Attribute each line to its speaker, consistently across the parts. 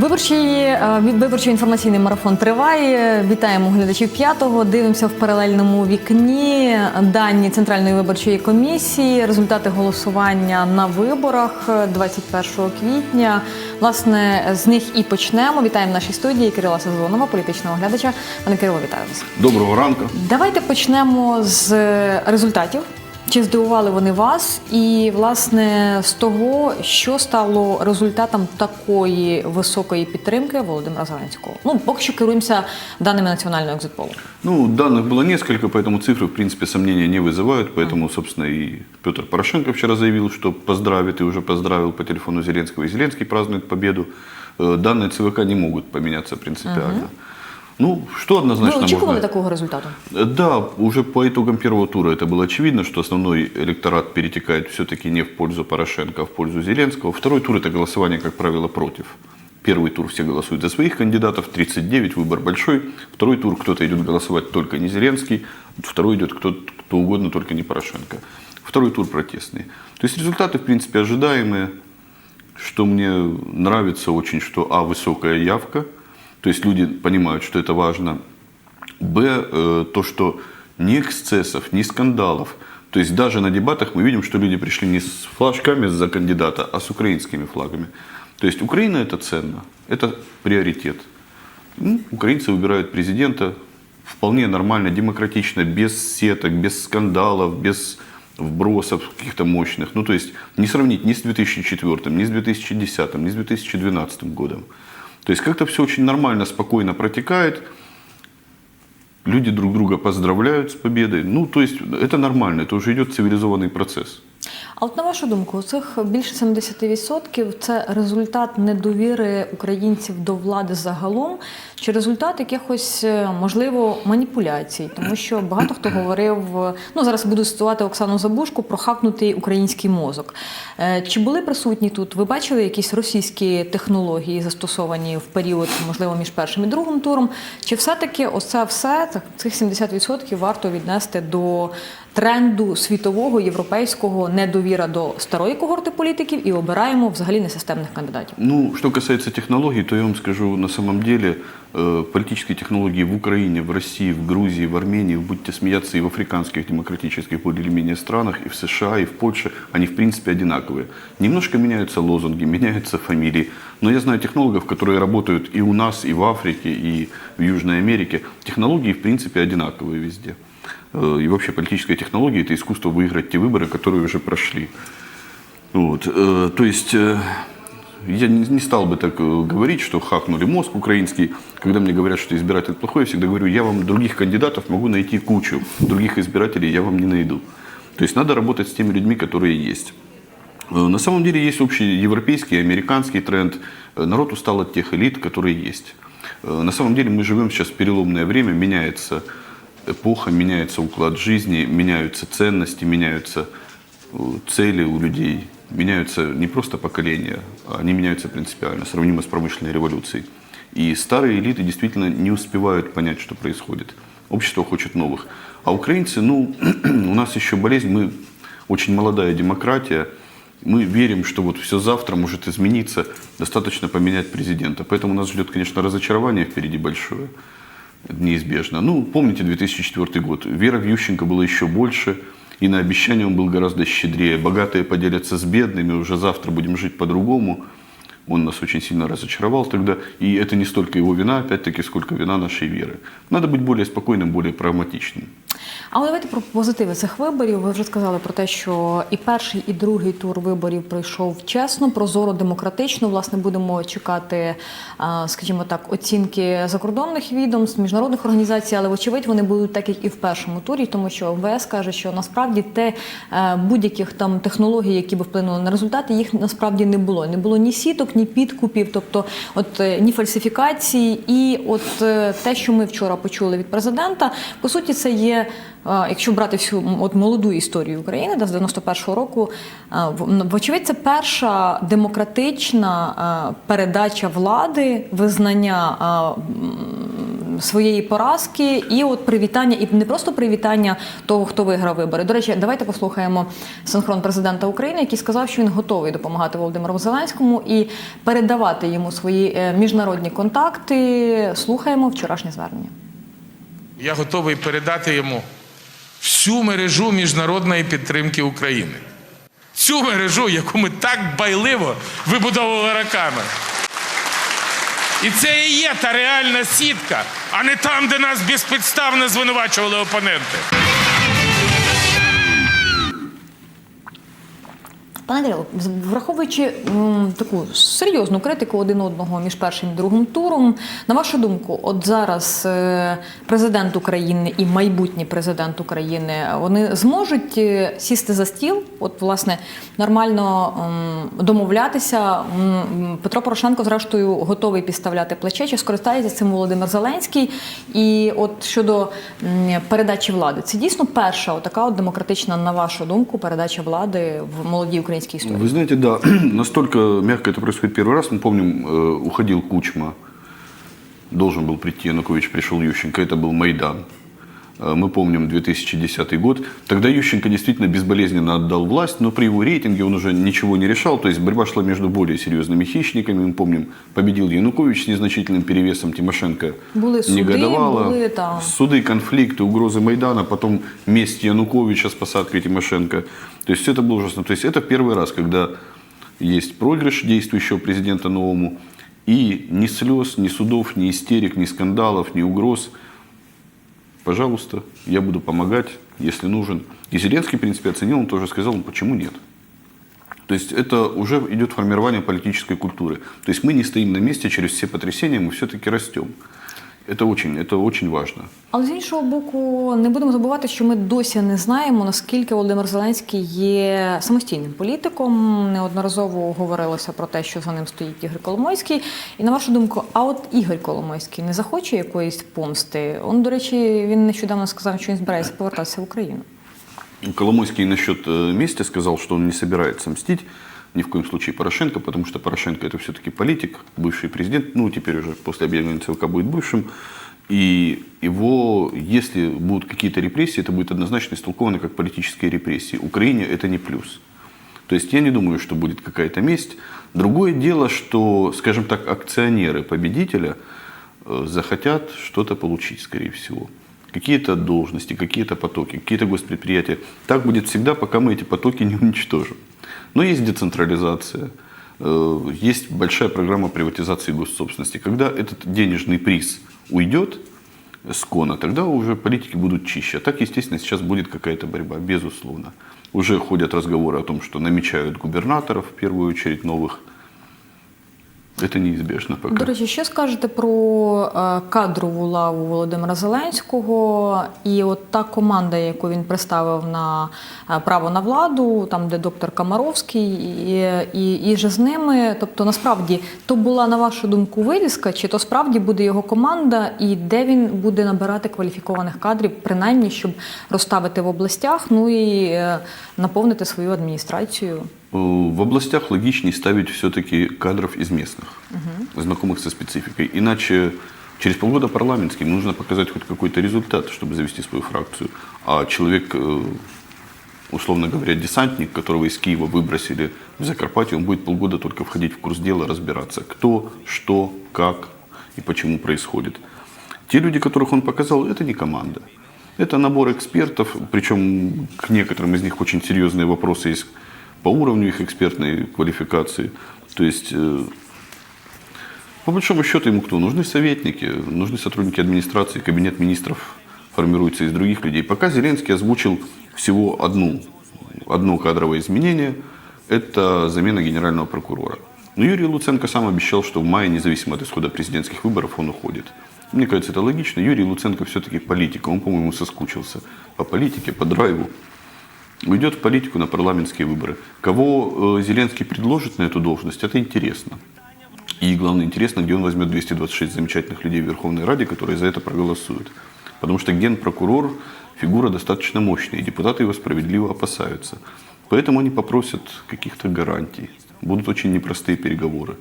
Speaker 1: Виборчий е, виборчий інформаційний марафон триває. Вітаємо глядачів п'ятого. Дивимося в паралельному вікні дані Центральної виборчої комісії, результати голосування на виборах 21 квітня. Власне, з них і почнемо. Вітаємо в нашій студії Кирила Сезонова, політичного глядача. Пане Кирило, вітаю вас.
Speaker 2: Доброго ранку.
Speaker 1: Давайте почнемо з результатів. Чи здивували вони вас? І власне з того, що стало результатом такої високої підтримки Володимира Зеленського? Ну поки що керуємося даними національного екзитполу.
Speaker 2: Ну, данных было несколько, поэтому цифры, в принципе, сомнения не вызывают. Поэтому, собственно, и Петр Порошенко вчера заявил, что поздравит и уже поздравил по телефону Зеленского. И Зеленский празднует победу. Э, Данные ЦВК не могут поменяться принципиально. Ну, что однозначно
Speaker 1: очікували
Speaker 2: можно...
Speaker 1: такого результату?
Speaker 2: Э, Да, уже по итогам первого тура это было очевидно, что основной электорат перетекает все-таки не в пользу Порошенко, а в пользу Зеленского. Второй тур это голосование, как правило, против. Первый тур все голосуют за своих кандидатов, 39, выбор большой. Второй тур кто-то идет голосовать только не Зеленский, второй идет кто, кто угодно, только не Порошенко. Второй тур протестный. То есть результаты, в принципе, ожидаемые. Что мне нравится очень, что А, высокая явка, то есть люди понимают, что это важно. Б, э, то, что ни эксцессов, ни скандалов. То есть даже на дебатах мы видим, что люди пришли не с флажками за кандидата, а с украинскими флагами. То есть Украина это ценно, это приоритет. Ну, украинцы выбирают президента вполне нормально, демократично, без сеток, без скандалов, без вбросов каких-то мощных. Ну, то есть не сравнить ни с 2004, ни с 2010, ни с 2012 годом. То есть как-то все очень нормально, спокойно протекает. Люди друг друга поздравляют с победой. Ну, то есть это нормально, это уже идет цивилизованный процесс.
Speaker 1: А от на вашу думку, цих більше 70% – це результат недовіри українців до влади загалом, чи результат якихось е, можливо маніпуляцій? Тому що багато хто говорив, ну зараз буду цитувати Оксану Забушку про хакнутий український мозок. Е, Чи були присутні тут? Ви бачили якісь російські технології застосовані в період, можливо, між першим і другим туром? Чи все-таки оце все цих 70% варто віднести до тренду світового європейського недовіра до старої когорти політиків і обираємо взагалі несистемних кандидатів?
Speaker 2: Ну, что касается технологий, то я вам скажу, на самом деле э, политические технологии в Украине, в России, в Грузии, в Армении, будете смеяться, и в африканских демократических более или менее странах, и в США, и в Польше, они в принципе одинаковые. Немножко меняются лозунги, меняются фамилии, но я знаю технологов, которые работают и у нас, и в Африке, и в Южной Америке. Технологии в принципе одинаковые везде. Э, И вообще политическая технология – это искусство выиграть те выборы, которые уже прошли. Вот. э, То есть э, я не стал бы так говорить, что хакнули мозг украинский. Когда мне говорят, что избиратель плохой, я всегда говорю, я вам других кандидатов могу найти кучу, других избирателей я вам не найду. То есть надо работать с теми людьми, которые есть. На самом деле есть общий европейский, американский тренд. Народ устал от тех элит, которые есть. На самом деле мы живем сейчас в переломное время, меняется эпоха, меняется уклад жизни, меняются ценности, меняются э, цели у людей, меняются не просто поколения, они меняются принципиально, сравнимо с промышленной революцией. И старые элиты действительно не успевают понять, что происходит. Общество хочет новых. А украинцы, ну, у нас еще болезнь, мы очень молодая демократия, мы верим, что вот все завтра может измениться, достаточно поменять президента. Поэтому нас ждет, конечно, разочарование впереди большое, неизбежно. Ну, помните 2004 год, вера в Ющенко была еще больше, и на обещание он был гораздо щедрее. Богатые поделятся с бедными, уже завтра будем жить по-другому. Он нас очень сильно разочаровал тогда, и это не столько его вина, опять-таки, сколько вина нашей веры. Надо быть более спокойным, более прагматичным.
Speaker 1: Але давайте про позитиви цих виборів. Ви вже сказали про те, що і перший, і другий тур виборів пройшов чесно, прозоро, демократично. Власне, будемо чекати, скажімо так, оцінки закордонних відомств, міжнародних організацій, але вочевидь вони будуть так, як і в першому турі, тому що МВС каже, що насправді те е, будь-яких там технологій, які би вплинули на результати, їх насправді не було. Не було ні сіток, ні підкупів, тобто, от е, ні фальсифікації, і от е, те, що ми вчора почули від президента, по суті, це є. Е, Якщо брати всю от молоду історію України, да, з 91-го року, е, вочевидь, це перша демократична е, передача влади, визнання своєї поразки, і от привітання, і не просто привітання того, хто виграв вибори. До речі, давайте послухаємо синхрон президента України, який сказав, що він готовий допомагати Володимиру Зеленському і передавати йому свої міжнародні контакти. Слухаємо вчорашнє звернення.
Speaker 3: Я готовий передати йому всю мережу міжнародної підтримки України. Цю мережу, яку ми так байливо вибудовували роками. І це і є та реальна сітка, а не там, де нас безпідставно звинувачували опоненти.
Speaker 1: Пане Кирило, враховуючи м, таку серйозну критику один одного між першим і другим туром, на вашу думку, от зараз е, президент України і майбутній президент України вони зможуть е, сісти за стіл, от власне нормально м, домовлятися. Петро Порошенко, зрештою, готовий підставляти плече. Чи скористається цим Володимир Зеленський? І от щодо м, передачі влади, це дійсно перша така от демократична, на вашу думку, передача влади в молодій українській історії.
Speaker 2: Вы знаете, да, настолько мягко это происходит первый раз. Мы помним, э, уходил Кучма, должен был прийти Янукович, пришел Ющенко, это был Майдан. Э, Мы помним 2010 год. Тогда Ющенко действительно безболезненно отдал власть, но при его рейтинге он уже ничего не решал. То есть борьба шла между более серьезными хищниками. Мы помним, победил Янукович с незначительным перевесом. Тимошенко
Speaker 1: Были суды,
Speaker 2: негодовала.
Speaker 1: были там-
Speaker 2: Суды, конфликты, угрозы Майдана, потом месть Януковича с посадкой Тимошенко. То есть это было ужасно. То есть это первый раз, когда есть проигрыш действующего президента новому, и ни слез, ни судов, ни истерик, ни скандалов, ни угроз. Пожалуйста, я буду помогать, если нужен. И Зеленский, в принципе, оценил, он тоже сказал, ну, почему нет. То есть это уже идет формирование политической культуры. То есть мы не стоим на месте через все потрясения, мы все-таки растем. Это очень, это очень важно.
Speaker 1: Але з іншого боку, не будемо забувати, що ми досі не знаємо, наскільки Володимир Зеленський є самостійним політиком. Неодноразово говорилося про те, що за ним стоїть Ігор Коломойський. І на вашу думку, а от Ігор Коломойський не захоче якоїсь помсти? Он, до речі, він нещодавно сказав, що він збирається повертатися в Україну.
Speaker 2: Коломойский насчет э, мести сказал, что он не собирается мстить Ни в коем случае Порошенко, потому что Порошенко это все-таки политик, бывший президент, ну теперь уже после объявления ЦВК будет бывшим. И его, если будут какие-то репрессии, это будет однозначно истолковано как политические репрессии. Украине это не плюс. То есть я не думаю, что будет какая-то месть. Другое дело, что, скажем так, акционеры победителя э, захотят что-то получить, скорее всего. Какие-то должности, какие-то потоки, какие-то госпредприятия. Так будет всегда, пока мы эти потоки не уничтожим. Но есть децентрализация, э, есть большая программа приватизации госсобственности. Когда этот денежный приз уйдет с кона, тогда уже политики будут чище. А так, естественно, сейчас будет какая-то борьба, безусловно. Уже ходят разговоры о том, что намечают губернаторов, в первую очередь, новых. Это неизбежно пока.
Speaker 1: До речі, що скажете про е, кадрову лаву Володимира Зеленського і от та команда, яку він представив на е, право на владу, там де доктор Камаровський, і, і, і же з ними. Тобто, насправді, то була на вашу думку вивіска, чи то справді буде його команда, і де він буде набирати кваліфікованих кадрів, принаймні, щоб розставити в областях, ну і е, наповнити свою адміністрацію.
Speaker 2: В областях логичнее ставить все-таки кадров из местных, знакомых со спецификой. Иначе через полгода парламентским нужно показать хоть какой-то результат, чтобы завести свою фракцию. А человек, э, условно говоря, десантник, которого из Киева выбросили в Закарпатье, он будет полгода только входить в курс дела, разбираться, кто, что, как и почему происходит. Те люди, которых он показал, это не команда. Это набор экспертов, причем к некоторым из них очень серьезные вопросы есть по уровню их экспертной квалификации. То есть, э, по большому счету, ему кто? Нужны советники, нужны сотрудники администрации, кабинет министров формируется из других людей. Пока Зеленский озвучил всего одну, одно кадровое изменение – это замена генерального прокурора. Но Юрий Луценко сам обещал, что в мае, независимо от исхода президентских выборов, он уходит. Мне кажется, это логично. Юрий Луценко все-таки политик. Он, по-моему, соскучился по политике, по драйву уйдет в политику на парламентские выборы. Кого э, Зеленский предложит на эту должность, это интересно. И главное, интересно, где он возьмет 226 замечательных людей в Верховной Раде, которые за это проголосуют. Потому что генпрокурор – фигура достаточно мощная, и депутаты его справедливо опасаются. Поэтому они попросят каких-то гарантий. Будут очень непростые переговоры.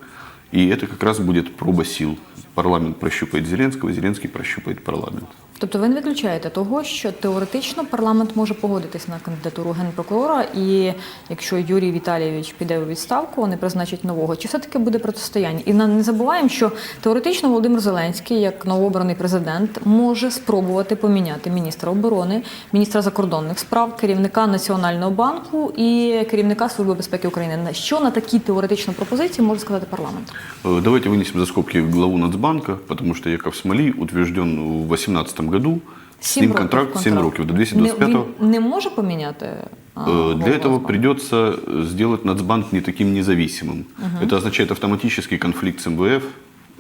Speaker 2: И это как раз будет проба сил Парламент прощупает Зеленского, Зеленский прощупает парламент.
Speaker 1: Тобто ви не виключаєте того, що теоретично парламент може погодитись на кандидатуру генпрокурора, і якщо Юрій Віталійович піде у відставку, вони призначать нового. Чи все таки буде протистояння? І не забуваємо, що теоретично Володимир Зеленський, як новообраний президент, може спробувати поміняти міністра оборони, міністра закордонних справ, керівника Національного банку і керівника Служби безпеки України. На що на такі теоретичні пропозиції може сказати парламент?
Speaker 2: Э, Давайте вынесем за скобки главу Нацбанка, тому потому что Яков Смоли утвержден в 2018 году. С
Speaker 1: Сім
Speaker 2: ним
Speaker 1: років
Speaker 2: контракт 7 років, до
Speaker 1: Не,
Speaker 2: 225
Speaker 1: він не може поміняти а,
Speaker 2: Э,
Speaker 1: голову
Speaker 2: Для этого
Speaker 1: Нацбанку?
Speaker 2: придется э, сделать Нацбанк не таким независимым. Это означает автоматический конфликт с МВФ.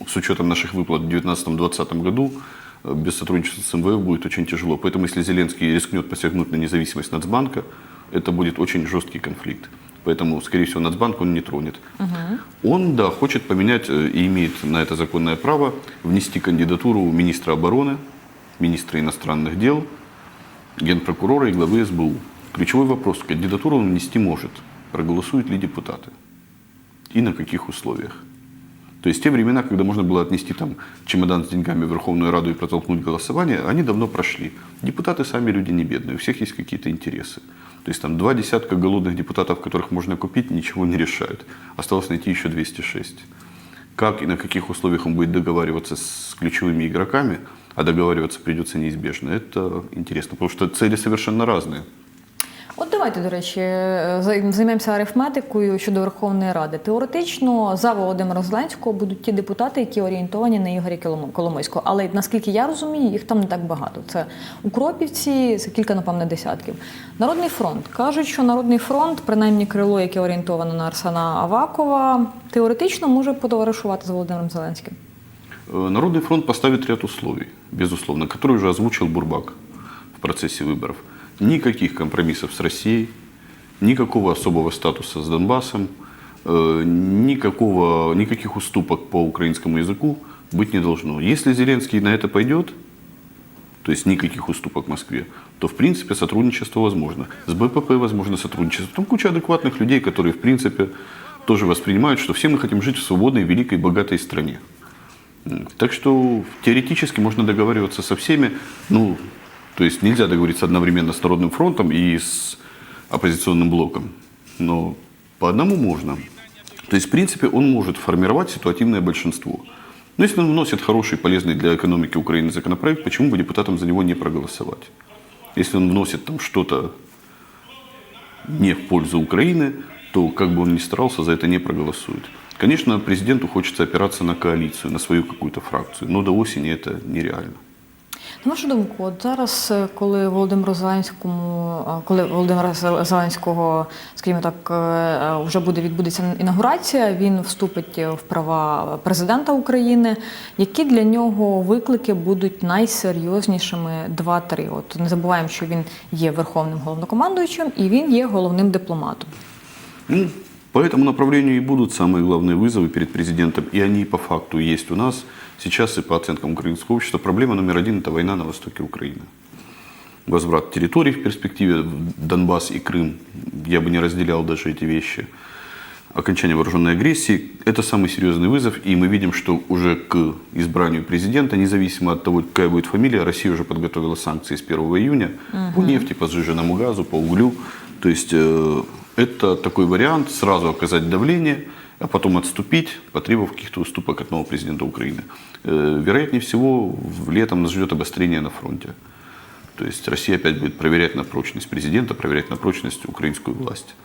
Speaker 2: С учетом наших выплат в 2019-2020 году э, без сотрудничества с МВФ будет очень тяжело. Поэтому если Зеленский рискнет посягнуть на независимость Нацбанка, это будет очень жесткий конфликт. Поэтому, скорее всего, Нацбанк он не тронет. Он, да, хочет поменять э, и имеет на это законное право внести кандидатуру министра обороны, министра иностранных дел, генпрокурора и главы СБУ. Ключевой вопрос, кандидатуру он внести может. Проголосуют ли депутаты? И на каких условиях? То есть те времена, когда можно было отнести там чемодан с деньгами в Верховную Раду и протолкнуть голосование, они давно прошли. Депутаты сами люди не бедные, у всех есть какие-то интересы. То есть там два десятка голодных депутатов, которых можно купить, ничего не решают. Осталось найти еще 206. Как и на каких условиях он будет договариваться с ключевыми игроками, а договариваться придется неизбежно, это интересно, потому что цели совершенно разные.
Speaker 1: От давайте, до речі, е, займемося арифметикою щодо Верховної Ради. Теоретично за Володимира Зеленського будуть ті депутати, які орієнтовані на Ігоря Коломойського. Але наскільки я розумію, їх там не так багато. Це укропівці, це кілька, напевне, десятків. Народний фронт кажуть, що Народний фронт, принаймні крило, яке орієнтоване на Арсена Авакова, теоретично може потоваришувати з Володимиром Зеленським.
Speaker 2: Э, Народный фронт поставит ряд условий, безусловно, которые уже озвучил Бурбак в процессе выборов. Никаких компромиссов с Россией, никакого особого статуса с Донбассом, э, никакого, никаких уступок по украинскому языку быть не должно. Если Зеленский на это пойдет, то есть никаких уступок Москве, то в принципе сотрудничество возможно. С БПП возможно сотрудничество. Там куча адекватных людей, которые в принципе тоже воспринимают, что все мы хотим жить в свободной, великой, богатой стране. Так что теоретически можно договариваться со всеми. Ну, то есть нельзя договориться одновременно с Народным фронтом и с оппозиционным блоком. Но по одному можно. То есть, в принципе, он может формировать ситуативное большинство. Но если он вносит хороший, полезный для экономики Украины законопроект, почему бы депутатам за него не проголосовать? Если он вносит там что-то не в пользу Украины, то как бы он ни старался, за это не проголосует. Конечно, президенту хочется опираться на коалицию, на свою какую-то фракцию, но до осени это нереально.
Speaker 1: На вашу думку, от зараз, коли Володимиру Зеленському, коли Володимира Зеленського, скажімо так, е, е, вже буде відбудеться інаугурація, він вступить в права президента України. Які для нього виклики будуть найсерйознішими два-три? От не забуваємо, що він є верховним головнокомандуючим і він є головним дипломатом.
Speaker 2: Ну, по этому направлению и будут самые главные вызовы перед президентом, и они по факту есть у нас. Сейчас и по оценкам украинского общества проблема номер один – это война на востоке Украины. Возврат территорий в перспективе, Донбасс и Крым, я бы не разделял даже эти вещи. Окончание вооруженной агрессии – это самый серьезный вызов, и мы видим, что уже к избранию президента, независимо от того, какая будет фамилия, Россия уже подготовила санкции с 1 июня по нефти, по сжиженному газу, по углю. То есть э, это такой вариант сразу оказать давление, а потом отступить, потребовав каких-то уступок от нового президента Украины. Э, вероятнее всего, в летом нас ждет обострение на фронте. То есть Россия опять будет проверять на прочность президента, проверять на прочность украинскую власть.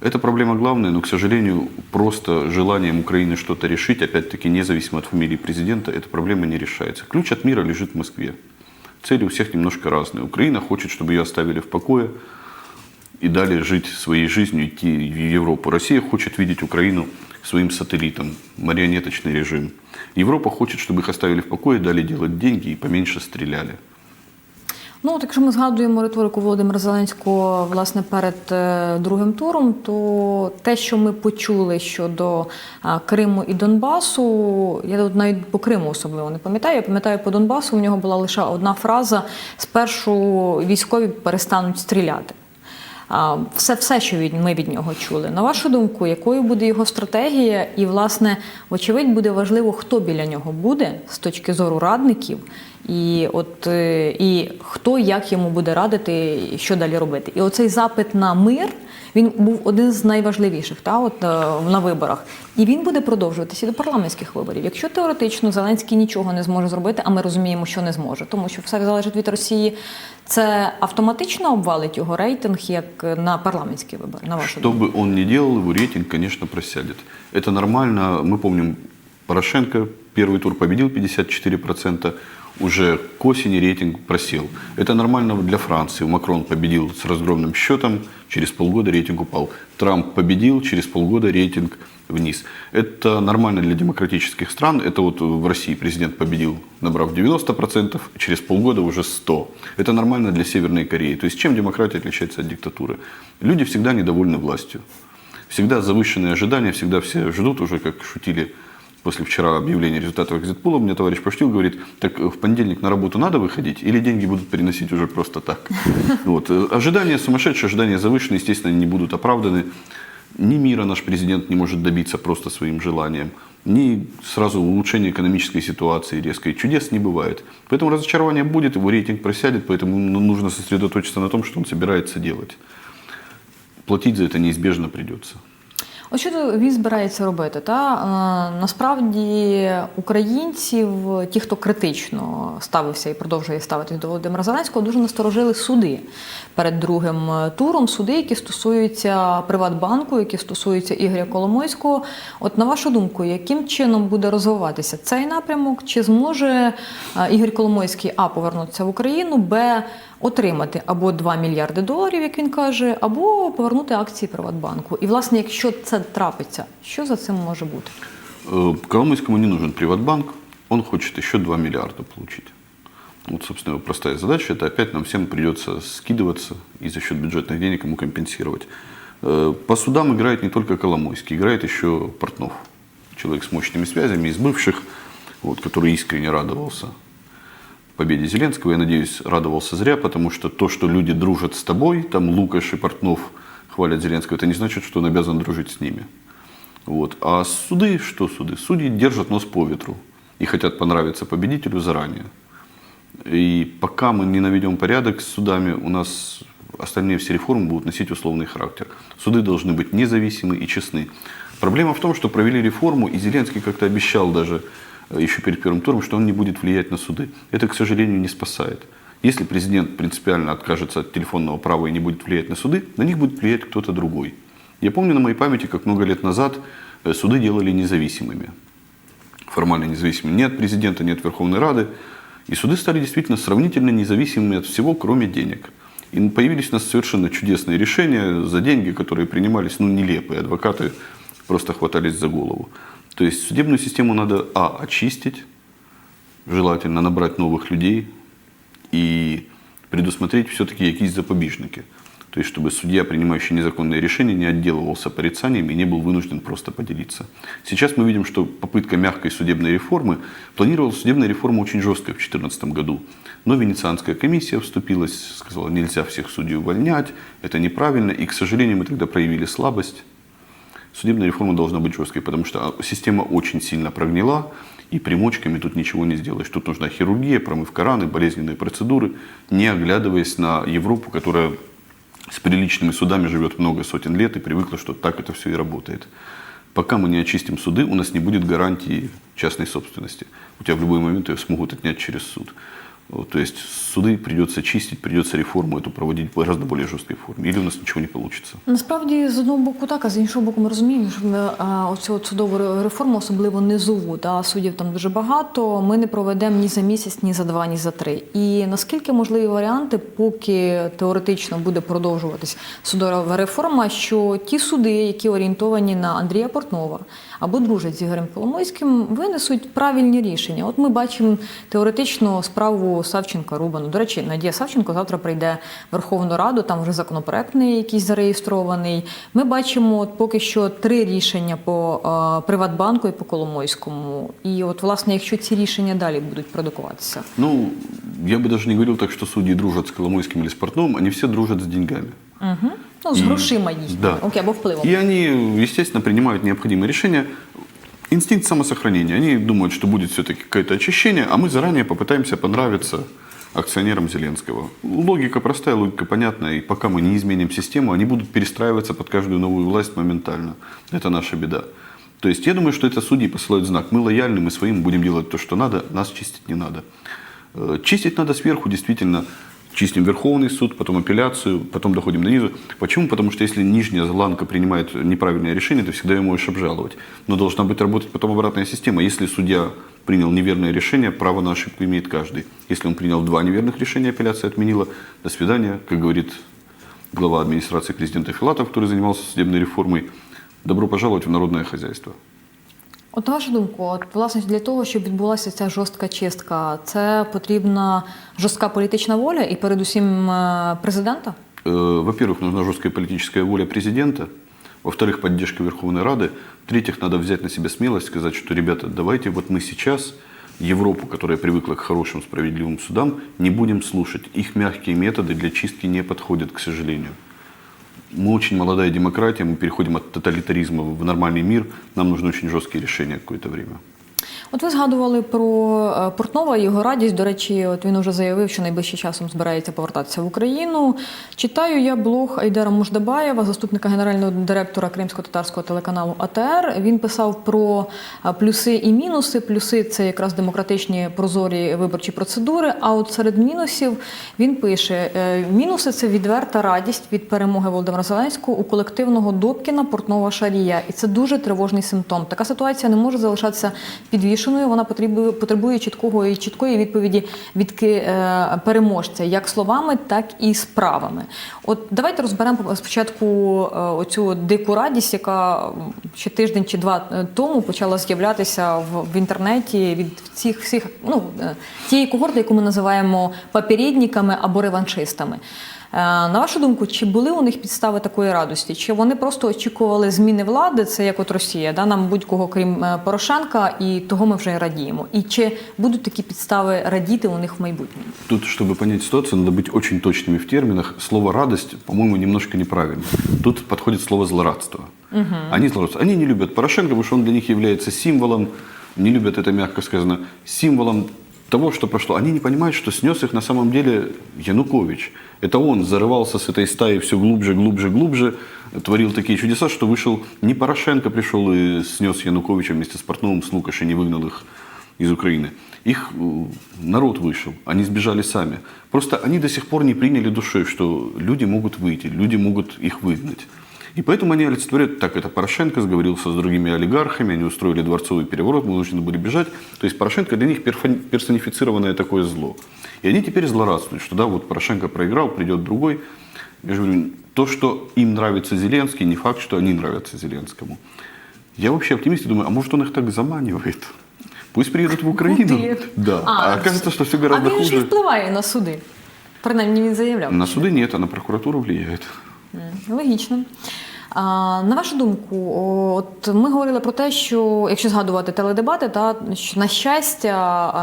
Speaker 2: Это проблема главная, но, к сожалению, просто желанием Украины что-то решить, опять-таки независимо от фамилии президента, эта проблема не решается. Ключ от мира лежит в Москве. Цели у всех немножко разные. Украина хочет, чтобы ее оставили в покое и дали жить своей жизнью, идти в Европу. Россия хочет видеть Украину своим сателлитом, марионеточный режим. Европа хочет, чтобы их оставили в покое, дали делать деньги и поменьше стреляли.
Speaker 1: Ну, от якщо ми згадуємо риторику Володимира Зеленського власне перед е, другим туром, то те, що ми почули щодо Криму і Донбасу, я тут навіть по Криму особливо не пам'ятаю. Я пам'ятаю, по Донбасу у нього була лише одна фраза: спершу військові перестануть стріляти. Все, все, що від ми від нього чули. На вашу думку, якою буде його стратегія? І, власне, вочевидь, буде важливо, хто біля нього буде з точки зору радників, і от е, і хто як йому буде радити, що далі робити. І оцей запит на мир. Він був один з найважливіших та, от, е, на виборах. І він буде продовжуватися і до парламентських виборів. Якщо теоретично Зеленський нічого не зможе зробити, а ми розуміємо, що не зможе, тому що все залежить від Росії, це автоматично обвалить його рейтинг як на парламентські вибори. На вашу
Speaker 2: Что
Speaker 1: думку?
Speaker 2: бы он ни делал, его рейтинг, конечно, просядет. Это нормально. Мы помним, Порошенко первый тур победил 54%, уже к осени рейтинг просел. Это нормально для Франции. Макрон победил с разгромным счетом, через полгода рейтинг упал. Трамп победил, через полгода рейтинг вниз. Это нормально для демократических стран. Это вот в России президент победил, набрав 90%, через полгода уже 100%. Это нормально для Северной Кореи. То есть чем демократия отличается от диктатуры? Люди всегда недовольны властью. Всегда завышенные ожидания, всегда все ждут уже, как шутили после вчера объявления результатов экзитпула. Мне товарищ Паштил говорит, так в понедельник на работу надо выходить или деньги будут переносить уже просто так? Вот. Э, Ожидания сумасшедшие, ожидания завышенные, естественно, не будут оправданы. Ни мира наш президент не может добиться просто своим желанием, ни сразу улучшения экономической ситуации резкой. Чудес не бывает. Поэтому разочарование будет, его рейтинг просядет, поэтому ну, нужно сосредоточиться на том, что он собирается делать. Платить за это неизбежно придется.
Speaker 1: От що він збирається робити? Та Е, насправді українців, ті, хто критично ставився і продовжує ставитись до Володимира Зеленського, дуже насторожили суди перед другим е, туром. Суди, які стосуються Приватбанку, які стосуються Ігоря Коломойського. От на вашу думку, яким чином буде розвиватися цей напрямок? Чи зможе е, Ігор Коломойський а повернутися в Україну, б отримати або 2 мільярди доларів, як він каже, або повернути акції Приватбанку. І, власне, якщо це трапиться, що за цим може бути?
Speaker 2: Э, Коломойскому не нужен приватбанк, он хочет еще 2 миллиарда получить. Вот, собственно, его простая задача, это опять нам всем придется скидываться и за счет бюджетных денег ему компенсировать. Э, По судам играет не только Коломойский, играет еще Портнов, человек с мощными связями из бывших, вот, который искренне радовался победе Зеленского. Я надеюсь, радовался зря, потому что то, что люди дружат с тобой, там Лукаш и Портнов хвалят Зеленского, это не значит, что он обязан дружить с ними. Вот. А суды, что суды? Судьи держат нос по ветру и хотят понравиться победителю заранее. И пока мы не наведем порядок с судами, у нас остальные все реформы будут носить условный характер. Суды должны быть независимы и честны. Проблема в том, что провели реформу, и Зеленский как-то обещал даже еще перед первым туром, что он не будет влиять на суды. Это, к сожалению, не спасает. Если президент принципиально откажется от телефонного права и не будет влиять на суды, на них будет влиять кто-то другой. Я помню на моей памяти, как много лет назад э, суды делали независимыми. Формально независимыми ни от президента, ни от Верховной Рады. И суды стали действительно сравнительно независимыми от всего, кроме денег. И появились у нас совершенно чудесные решения за деньги, которые принимались, ну, нелепые. Адвокаты просто хватались за голову. То есть судебную систему надо, а, очистить, желательно набрать новых людей и предусмотреть все-таки якісь запобіжники. То есть, чтобы судья, принимающий незаконные решения, не отделывался порицанием и не был вынужден просто поделиться. Сейчас мы видим, что попытка мягкой судебной реформы, планировалась судебная реформа очень жесткая в 2014 году. Но Венецианская комиссия вступилась, сказала, нельзя всех судей увольнять, это неправильно. И, к сожалению, мы тогда проявили слабость. Судебная реформа должна быть жесткой, потому что система очень сильно прогнила, и примочками тут ничего не сделаешь. Тут нужна хирургия, промывка раны, болезненные процедуры, не оглядываясь на Европу, которая с приличными судами живет много сотен лет и привыкла, что так это все и работает. Пока мы не очистим суды, у нас не будет гарантии частной собственности. У тебя в любой момент ее смогут отнять через суд. То есть суды придется чистить, придется реформу эту проводить в гораздо более жесткой форме. Или у нас ничего не получится.
Speaker 1: Насправді, з одного боку, так, а з іншого боку, ми розуміємо, що ми а, оцю судову реформу, особливо низову, та суддів там дуже багато. Ми не проведемо ні за місяць, ні за два, ні за три. І наскільки можливі варіанти, поки теоретично буде продовжуватись судова реформа, що ті суди, які орієнтовані на Андрія Портнова або дружать з Ігорем Коломойським, винесуть правильні рішення. От ми бачимо теоретично справу Савченка Рубану. До речі, Надія Савченко завтра прийде в Верховну Раду, там вже законопроект не якийсь зареєстрований. Ми бачимо от поки що три рішення по е, Приватбанку і по Коломойському. І от, власне, якщо ці рішення далі будуть продукуватися.
Speaker 2: Ну, я бы даже не говорил так, что судьи дружат с Коломойским или с Портновым, они все дружат с деньгами.
Speaker 1: Ну, з
Speaker 2: И-
Speaker 1: грошима їхніми,
Speaker 2: Да.
Speaker 1: окей, або впливом.
Speaker 2: И они, естественно, принимают необходимые решения. Инстинкт самосохранения. Они думают, что будет все-таки какое-то очищение, а мы заранее попытаемся понравиться акционерам Зеленского. Логика простая, логика понятная. И пока мы не изменим систему, они будут перестраиваться под каждую новую власть моментально. Это наша беда. То есть я думаю, что это судьи посылают знак. Мы лояльны, мы своим будем делать то, что надо, нас чистить не надо. Чистить надо сверху, действительно. Чистим Верховный суд, потом апелляцию, потом доходим до низу. Почему? Потому что если нижняя ланка принимает неправильное решение, ты всегда ее можешь обжаловать. Но должна быть работать потом обратная система. Если судья принял неверное решение, право на ошибку имеет каждый. Если он принял два неверных решения, апелляция отменила, до свидания, как говорит глава администрации президента Филатов, который занимался судебной реформой, добро пожаловать в народное хозяйство.
Speaker 1: От на вашу думку, от власне для того, щоб відбулася ця жорстка чистка, це потрібна жорстка політична воля і передусім е, президента?
Speaker 2: Э, Во-первых, нужна жесткая политическая воля президента. Во-вторых, поддержка Верховной Рады. В-третьих, надо взять на себя смелость, сказать, что, ребята, давайте вот мы сейчас Европу, которая привыкла к хорошим, справедливым судам, не будем слушать. Их мягкие методы для чистки не подходят, к сожалению. Мы очень молодая демократия, мы переходим от тоталитаризма в нормальный мир. Нам нужны очень жесткие решения какое-то время.
Speaker 1: От ви згадували про е, Портнова, його радість. До речі, от він уже заявив, що найближчим часом збирається повертатися в Україну. Читаю я блог Айдера Муждабаєва, заступника генерального директора кримсько-татарського телеканалу АТР. Він писав про е, плюси і мінуси. Плюси це якраз демократичні прозорі виборчі процедури. А от серед мінусів він пише: е, мінуси це відверта радість від перемоги Володимира Зеленського у колективного Добкіна Портнова Шарія. І це дуже тривожний симптом. Така ситуація не може залишатися підвішеною. Вона потребує, потребує чіткого і чіткої відповіді від е, переможця, як словами, так і справами. От давайте розберемо спочатку е, оцю дику радість, яка ще тиждень чи два е, тому почала з'являтися в, в інтернеті від всіх всіх ну тієї когорти, яку ми називаємо папірідниками або реваншистами. Е, На вашу думку, чи були у них підстави такої радості? Чи вони просто очікували зміни влади? Це як от Росія, да нам будь-кого крім е, Порошенка, і того ми вже радіємо. І чи будуть такі підстави радіти у них в майбутньому?
Speaker 2: Тут, чтобы понять ситуацию, надо быть очень точными в терминах. Слово «радость», по-моему, немножко неправильно. Тут подходит слово «злорадство». Они злорадство. Они не любят Порошенко, потому что он для них является символом, не любят это, мягко сказано, символом того, что прошло. Они не понимают, что снес их на самом деле Янукович. Это он зарывался с этой стаей все глубже, глубже, глубже, творил такие чудеса, что вышел не Порошенко пришел и снес Януковича вместе с Портновым, с Лукашем, не выгнал их из Украины. Их э, народ вышел, они сбежали сами. Просто они до сих пор не приняли душой, что люди могут выйти, люди могут их выгнать. И поэтому они олицетворяют, так, это Порошенко сговорился с другими олигархами, они устроили дворцовый переворот, мы вынуждены были бежать. То есть Порошенко для них перфо- персонифицированное такое зло. И они теперь злорадствуют, что да, вот Порошенко проиграл, придет другой. Я же говорю, то, что им нравится Зеленский, не факт, что они нравятся Зеленскому. Я вообще оптимист и думаю, а может он их так заманивает? Пусть приедут в Украину.
Speaker 1: Куди?
Speaker 2: Да.
Speaker 1: А,
Speaker 2: А, окажется, что все гораздо
Speaker 1: а він ж і
Speaker 2: хуже.
Speaker 1: впливає на суди. Принаймні він заявляв.
Speaker 2: На суды нет, а на прокуратуру влияет.
Speaker 1: Логічно. На вашу думку, от ми говорили про те, що якщо згадувати теледебати, та що на щастя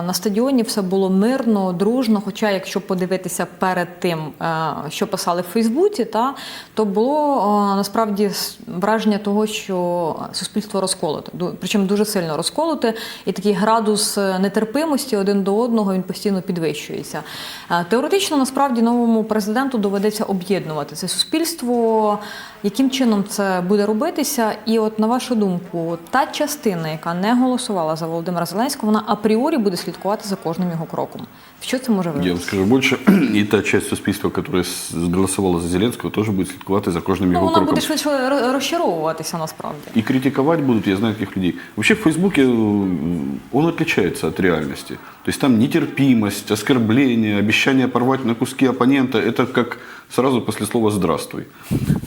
Speaker 1: на стадіоні все було мирно, дружно. Хоча, якщо подивитися перед тим, е, що писали в Фейсбуці, та то було насправді враження того, що суспільство розколоте, причому дуже сильно розколоте, і такий градус е, нетерпимості один до одного він постійно підвищується. Е, Теоретично, насправді, новому президенту доведеться об'єднувати це суспільство Яким чином це буде робитися? І от на вашу думку, та частина, яка не голосувала за Володимира Зеленського, вона апріорі буде слідкувати за кожним його кроком. В що це може
Speaker 2: Я вам
Speaker 1: виявитися?
Speaker 2: скажу больше, и та часть суспільства, которая с- голосовала за Зеленского, тоже будет слідкувати за каждым
Speaker 1: Ну,
Speaker 2: его
Speaker 1: вона
Speaker 2: кроком.
Speaker 1: буде швидше ро- розчаровуватися насправді.
Speaker 2: И критиковать будут, я знаю таких людей. Вообще в Фейсбуке э, он отличается от реальности. То есть там нетерпимость, оскорбление, обещание порвать на куски оппонента, это как сразу после слова «здравствуй».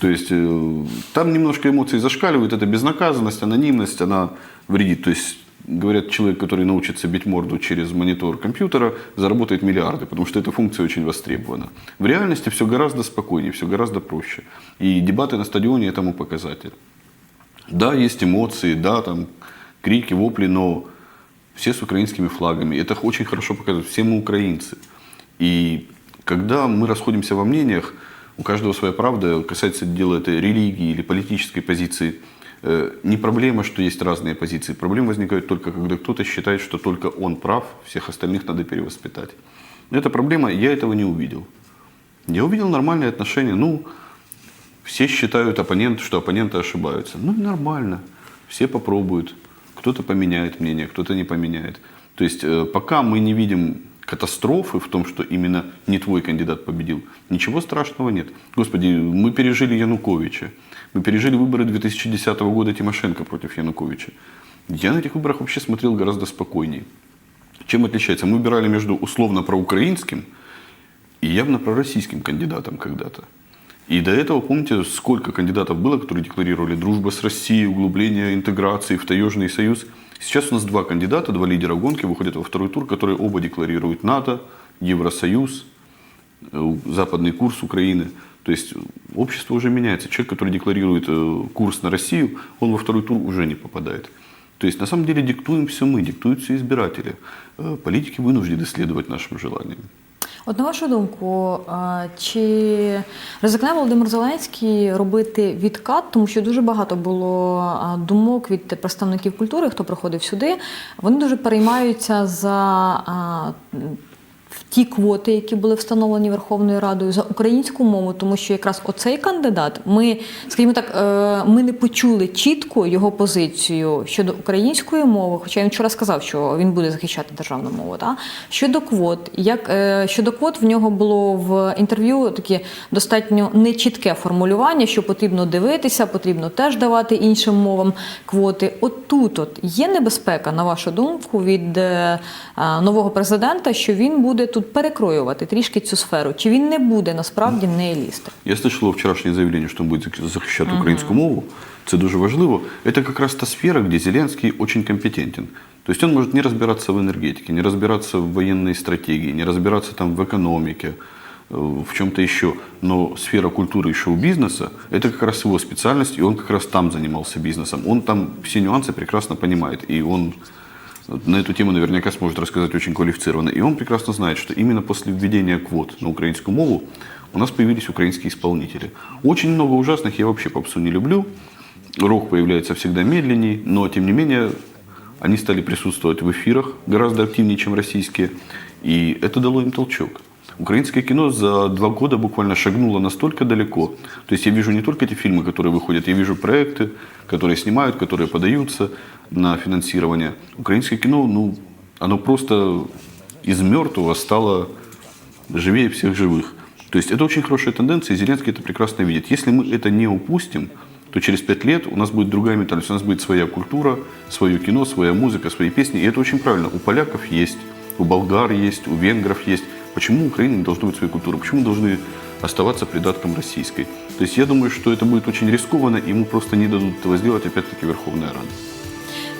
Speaker 2: То есть э, там немножко эмоции зашкаливают, это безнаказанность, анонимность, она вредит. То есть Говорят, человек, который научится бить морду через монитор компьютера, заработает миллиарды, потому что эта функция очень востребована. В реальности все гораздо спокойнее, все гораздо проще. И дебаты на стадионе этому показатель. Да, есть эмоции, да, там крики, вопли, но все с украинскими флагами. Это очень хорошо показывает. Все мы украинцы. И когда мы расходимся во мнениях, У каждого своя правда. Касается дела этой религии или политической позиции. Э, Не проблема, что есть разные позиции. Проблема возникает только, когда кто-то считает, что только он прав, всех остальных надо перевоспитать. Но эта проблема, я этого не увидел. Я увидел нормальные отношения. Ну, все считают, оппонент, что оппоненты ошибаются. Ну, нормально. Все попробуют. Кто-то поменяет мнение, кто-то не поменяет. То есть, э, пока мы не видим катастрофы в том, что именно не твой кандидат победил, ничего страшного нет. Господи, мы пережили Януковича. Мы пережили выборы 2010 года Тимошенко против Януковича. Я на этих выборах вообще смотрел гораздо спокойнее. Чем отличается? Мы выбирали между условно проукраинским и явно пророссийским кандидатом когда-то. И до этого, помните, сколько кандидатов было, которые декларировали дружба с Россией, углубление интеграции в таежный союз. Сейчас у нас два кандидата, два лидера гонки выходят во второй тур, которые оба декларируют НАТО, Евросоюз, э, западный курс Украины. То есть общество уже меняется. Человек, который декларирует э, курс на Россию, он во второй тур уже не попадает. То есть на самом деле диктуем все мы, диктуют все избиратели. Э, Политики вынуждены следовать нашим желаниям.
Speaker 1: От на вашу думку, чи ризикне Володимир Зеленський робити відкат, тому що дуже багато було думок від представників культури, хто приходив сюди. Вони дуже переймаються за ті квоти, які були встановлені Верховною Радою за українську мову, тому що якраз оцей кандидат, ми, скажімо так, е, ми не почули чітко його позицію щодо української мови, хоча він вчора сказав, що він буде захищати державну мову. Та? Щодо квот, як е, щодо квот, в нього було в інтерв'ю таке достатньо нечітке формулювання, що потрібно дивитися, потрібно теж давати іншим мовам квоти. От тут от є небезпека, на вашу думку, від е, нового президента, що він буде тут перекроювати трішки цю сферу, чи він не буде насправді не лізти?
Speaker 2: Я слышал вчорашнє заявлення, що він буде захищати українську мову. Це дуже важливо. Это как раз та сфера, где Зеленский очень компетентен. То есть он может не разбираться в энергетике, не разбираться в военной стратегии, не разбираться там в экономике, э, в чем-то еще. Но сфера культуры и шоу-бизнеса – это как раз его специальность, и он как раз там занимался бизнесом. Он там все нюансы прекрасно понимает, и он на эту тему наверняка сможет рассказать очень квалифицированно. И он прекрасно знает, что именно после введения квот на украинскую мову у нас появились украинские исполнители. Очень много ужасных, я вообще попсу не люблю. Рок появляется всегда медленней, но тем не менее они стали присутствовать в эфирах гораздо активнее, чем российские. И это дало им толчок. Украинское кино за два года буквально шагнуло настолько далеко. То есть я вижу не только эти фильмы, которые выходят, я вижу проекты, которые снимают, которые подаются на финансирование. Украинское кино, ну, оно просто из мертвого стало живее всех живых. То есть это очень хорошая тенденция, и Зеленский это прекрасно видит. Если мы это не упустим, то через пять лет у нас будет другая ментальность, у нас будет своя культура, свое кино, своя музыка, свои песни. И это очень правильно. У поляков есть, у болгар есть, у венгров есть. Почему у Украины не должно быть своей культуры? Почему мы должны оставаться придатком российской? То есть я думаю, что это будет очень рискованно, и ему просто не дадут этого сделать, опять-таки, Верховная Рада.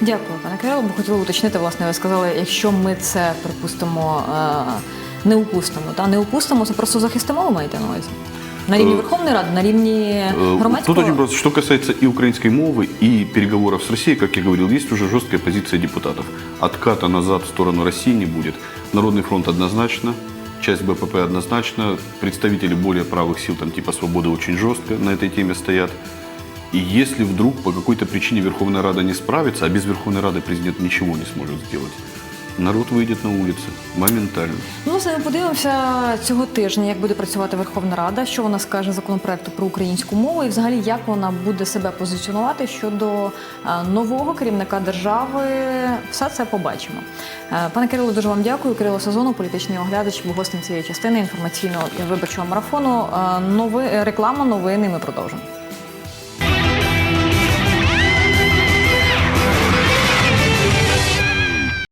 Speaker 1: Дякую, пане Кирило. Бо хотіла уточнити, власне, ви сказали, якщо ми це припустимо, е, не упустимо, та не упустимо, це просто захистимо, ви маєте на увазі? На рівні
Speaker 2: Е,
Speaker 1: Верховної Ради, на рівні
Speaker 2: Э,
Speaker 1: громадського.
Speaker 2: Тут очень просто, что касается и украинской мовы, и переговоров с Россией, как я говорил, есть уже жесткая позиция депутатов. Отката назад в сторону России не будет. Народный фронт однозначно, часть БПП однозначно, представители более правых сил, там типа «Свободы» очень жестко на этой теме стоят. И если вдруг по какой-то причине Верховная Рада не справится, а без Верховной Рады президент ничего не сможет сделать, народ выйдет на улицы моментально.
Speaker 1: Ну, власне, ми подивимося цього тижня, як буде працювати Верховна Рада, що вона скаже законопроекту про українську мову, і взагалі як вона буде себе позиціонувати щодо е, нового керівника держави. Все це побачимо. Е, Пане Кирило, дуже вам дякую. Кирило Сезону, політичний оглядач, був гостем цієї частини інформаційного виборчого марафону. Е, Нови реклама, новини. Ми продовжимо.